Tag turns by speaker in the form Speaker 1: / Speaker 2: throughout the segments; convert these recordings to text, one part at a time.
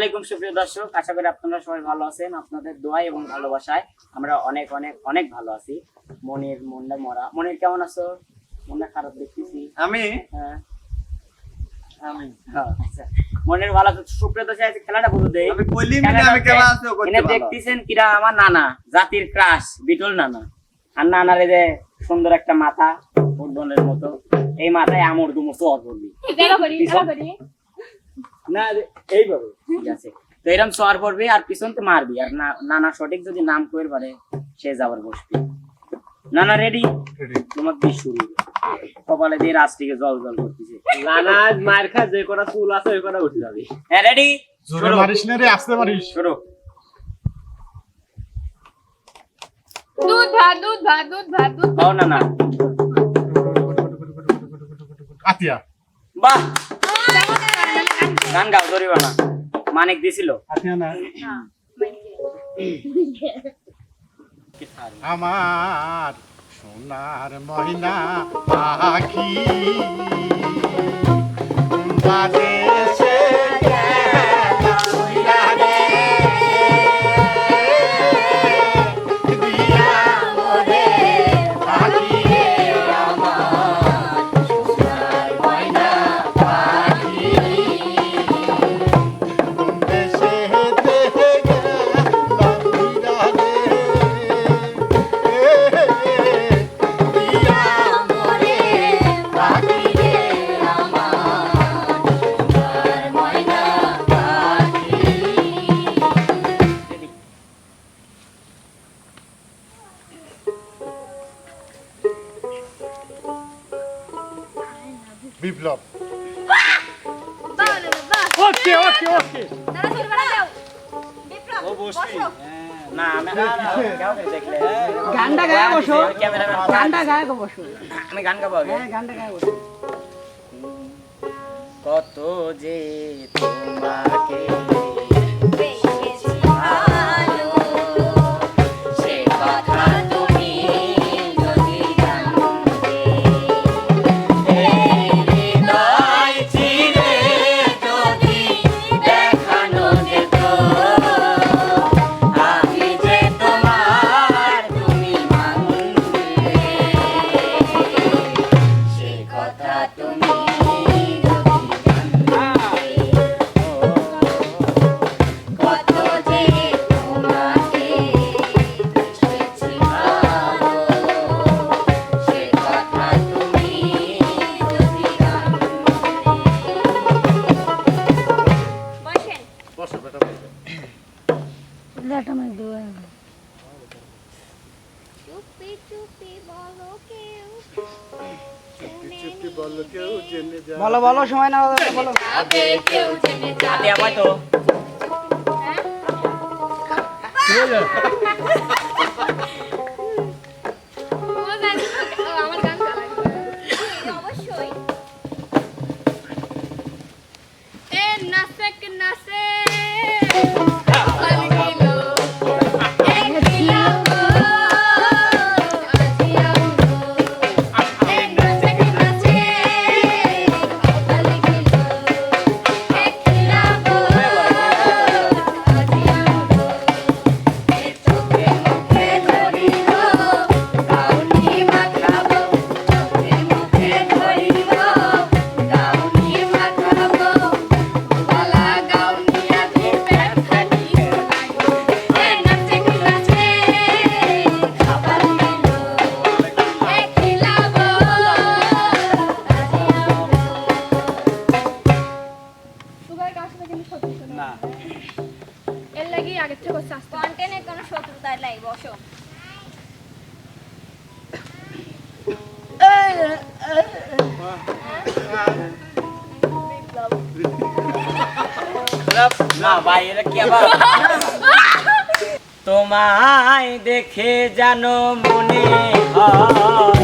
Speaker 1: আসসালামু আলাইকুম সুপ্রিয় দর্শক আশা করি আপনারা সবাই ভালো আছেন। আপনাদের দোয়া এবং ভালোবাসায় আমরা অনেক অনেক অনেক ভালো আছি। মনির মনটা মরা। মনির কেমন আছো? মনটা খারাপ দেখতেছি।
Speaker 2: আমি?
Speaker 1: হ্যাঁ।
Speaker 2: আমি।
Speaker 1: হ্যাঁ, আচ্ছা। মনের ভালো আছে? সুপ্রিয় দর্শক আজকে খেলাটা বলে দেই।
Speaker 2: আমি কইলি মিলে আমি খেলা আছে? করতে
Speaker 1: এনে দেখতেছেন কিরা আমার নানা জাতির ক্রাশ বিটল নানা। আর নানার এই যে সুন্দর একটা মাথা ফুটবলের মতো। এই মাথায় আমর দুমো চর পড়বি
Speaker 3: খেলা করি খেলা করি।
Speaker 1: না এইভাবে। ঠিক আছে। তো এরকম চর পড়বি আর পিছন তো মারবি আর না নানা সঠিক যদি নাম কইর পারে সে যাবার বসবি। নানা রেডি তোমার দিয়ে শুরু। কপালে দিয়ে রাস্তিকে জল জল করতেছে।
Speaker 4: নানা মায়ের খা যে কটা চুল আছে ওই কটা উঠে যাবে।
Speaker 1: হ্যাঁ রেডি
Speaker 5: জোরে মারিস না রে আস্তে মারিস।
Speaker 1: শুরু
Speaker 3: দুধ ভাত দুধ ভাত দুধ ভাত দুধ
Speaker 1: হও না না
Speaker 5: আতিয়া।
Speaker 1: বাহ! গান গাও ধরিব না। মানিক দিছিল।
Speaker 5: না। আমার সোনার ময়না পাখি বাদেশে বিপ্লব।
Speaker 4: ওকে ওকে ওকে।
Speaker 3: বিপ্লব বসো
Speaker 1: না আমি কাউকে দেখলে
Speaker 6: গানটা গায়ে বসো।
Speaker 1: ক্যামেরাম্যান
Speaker 6: গানটা গায়ে বসো।
Speaker 1: আমি গান গাবো
Speaker 6: হ্যাঁ গানটা গায়ে বসো।
Speaker 1: কত যে তোমাকে
Speaker 3: চুপি চুপি বলো কেউ
Speaker 5: চুপটি বলল কেউ জেনে যা
Speaker 6: বলো বলো সময় না বলো।
Speaker 3: কেউ জেনে যাবে।
Speaker 1: আমায় তো
Speaker 3: না
Speaker 1: ভাই এটা কি আবার? তোমায় দেখে জানো মনে হয়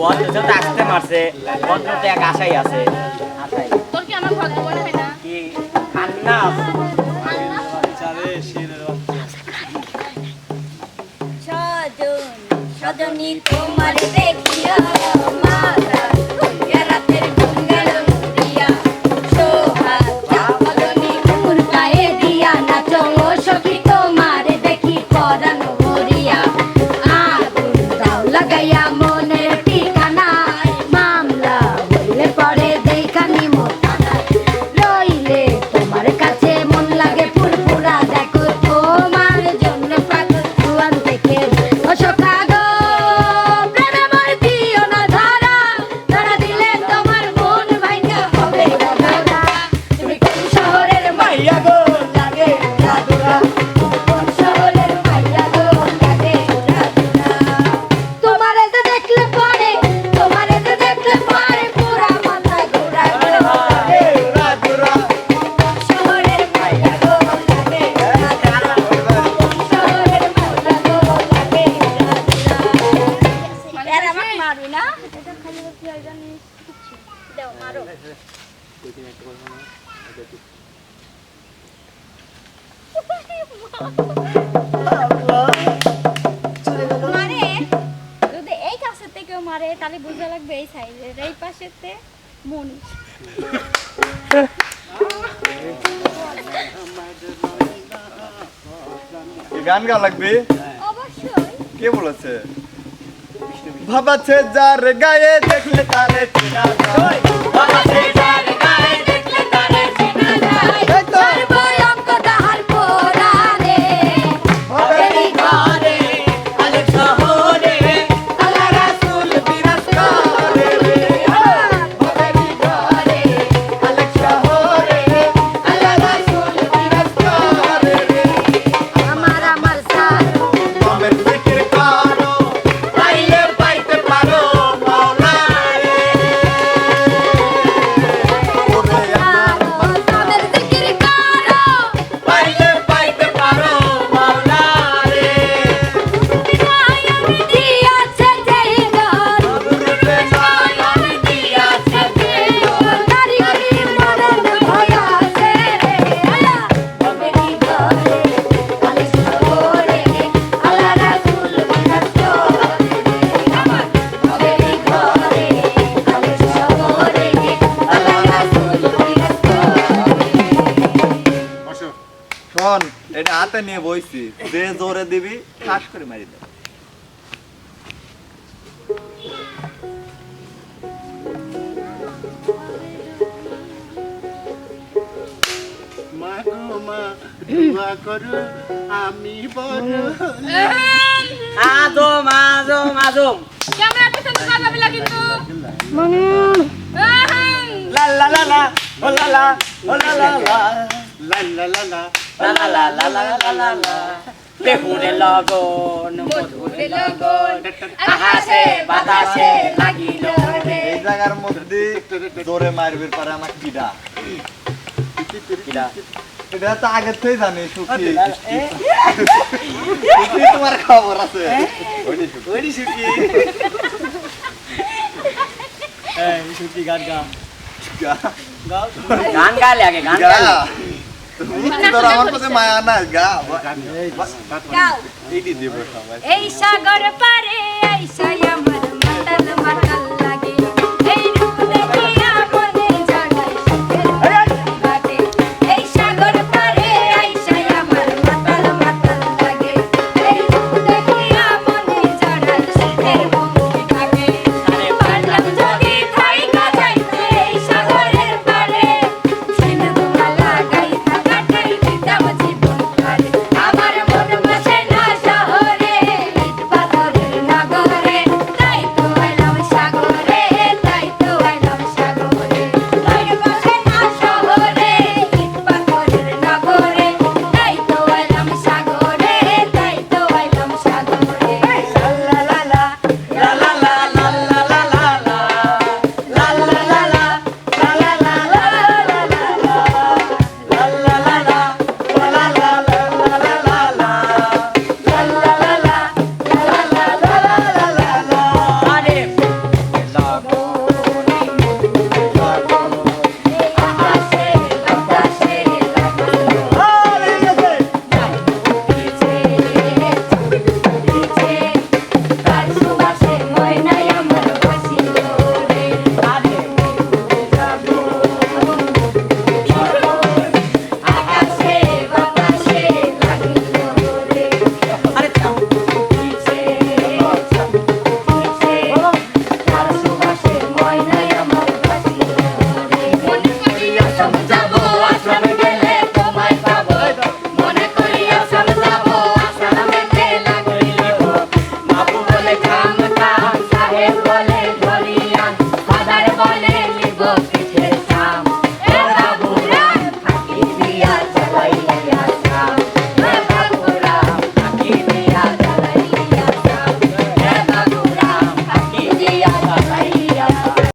Speaker 1: বজ্রজাত এক আশাই আছে
Speaker 3: তোর কি আমার
Speaker 7: তোমার দেখিয়া। খালি কি জানিস দাও মারো। মারে? যদি এই কাছের থেকেও মারে তাহলে বুঝা লাগবে এই সাইজের। এই পাশেতে মনীষ।
Speaker 8: কি গান গা লাগবে?
Speaker 7: অবশ্যই।
Speaker 8: কে বলেছে? ভাবাছে যার গায়ে দেখলে তারে চেনা। হাতে নিয়ে বইছি যে জোরে দিবি ঠাস করে মারি দে।
Speaker 5: মা গো মা দোয়া করো আমি বড়
Speaker 1: আজম আজম আজম।
Speaker 3: ক্যামেরা পিছনে বাজাবি না কিন্তু?
Speaker 1: লা লা লা লা ও লা লা লা লা লা।
Speaker 5: লা লা লা লা।
Speaker 1: লা লা লা লা লা লা লা লা বেহুরে লগন মধুরে লগন আকাশে বাতাসে লাগিল রে
Speaker 8: এই জায়গার মধ্যে জোরে মারবির পরে আমার কিডা
Speaker 1: কিরা
Speaker 8: এটা তো আগে থেকে জানি সুখী তোমার খবর আছে ওইটি সুখী
Speaker 2: এই সুখী গান গা
Speaker 1: গান গালে আগে গান
Speaker 8: গা
Speaker 7: এই সাগর পারে এই আমার মাতাল মাতাল।